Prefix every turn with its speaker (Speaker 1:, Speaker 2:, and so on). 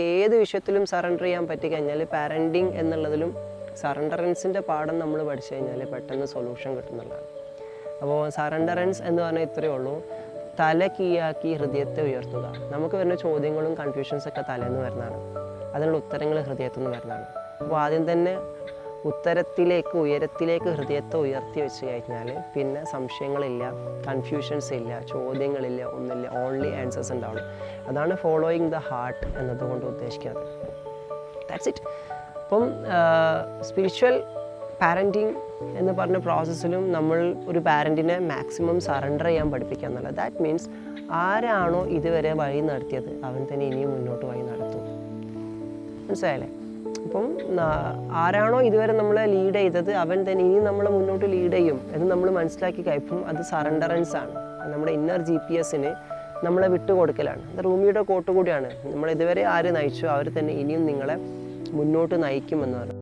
Speaker 1: ഏത് വിഷയത്തിലും സറണ്ടർ ചെയ്യാൻ പറ്റി കഴിഞ്ഞാൽ പാരന്റിങ് എന്നുള്ളതിലും സറണ്ടറൻസിന്റെ പാഠം നമ്മൾ പഠിച്ചു കഴിഞ്ഞാൽ പെട്ടെന്ന് സൊല്യൂഷൻ കിട്ടുന്നുള്ളതാണ്. അപ്പോൾ സറണ്ടറൻസ് എന്ന് പറഞ്ഞാൽ ഇത്രയേ ഉള്ളൂ. തല കീയാക്കി ഹൃദയത്തെ ഉയർത്തുക. നമുക്ക് വരുന്ന ചോദ്യങ്ങളും കൺഫ്യൂഷൻസൊക്കെ തലേന്ന് വരുന്നതാണ്. അതിനുള്ള ഉത്തരങ്ങൾ ഹൃദയത്തുനിന്ന് വരുന്നതാണ്. അപ്പോൾ ആദ്യം തന്നെ ഉത്തരത്തിലേക്ക് ഉയരത്തിലേക്ക് ഹൃദയത്തെ ഉയർത്തി വെച്ച് കഴിഞ്ഞാൽ പിന്നെ സംശയങ്ങളില്ല കൺഫ്യൂഷൻസ് ഇല്ല ചോദ്യങ്ങളില്ല ഒന്നുമില്ല. ഓൺലി ആൻസേഴ്സ് ഉണ്ടാവുള്ളൂ അതാണ് ഫോളോയിങ് ദ ഹാർട്ട് എന്നതുകൊണ്ട് ഉദ്ദേശിക്കുന്നത്. ദാറ്റ്സ് ഇറ്റ് അപ്പം സ്പിരിച്വൽ പാരന്റിങ് എന്ന് പറഞ്ഞ പ്രോസസ്സിലും നമ്മൾ ഒരു പാരന്റിനെ മാക്സിമം സറണ്ടർ ചെയ്യാൻ പഠിപ്പിക്കുക എന്നുള്ളത്. ദാറ്റ് മീൻസ് ആരാണോ ഇതുവരെ വഴി നടത്തിയത് അവൻ തന്നെ ഇനിയും മുന്നോട്ട് വഴി നടത്തും. മനസ്സിലായല്ലേ? അപ്പം ആരാണോ ഇതുവരെ നമ്മളെ ലീഡ് ചെയ്തത് അവൻ തന്നെ ഇനി നമ്മളെ മുന്നോട്ട് ലീഡ് ചെയ്യും എന്ന് നമ്മൾ മനസ്സിലാക്കി കഴിപ്പം അത് സറണ്ടറൻസ് ആണ്. നമ്മുടെ ഇന്നർ ജി പി എസിന് നമ്മളെ വിട്ടുകൊടുക്കലാണ്. അത് റൂമിയുടെ കോട്ട് കൂടിയാണ് നമ്മൾ ഇതുവരെ ആര് നയിച്ചോ അവർ തന്നെ ഇനിയും നിങ്ങളെ മുന്നോട്ട് നയിക്കുമെന്ന് പറയും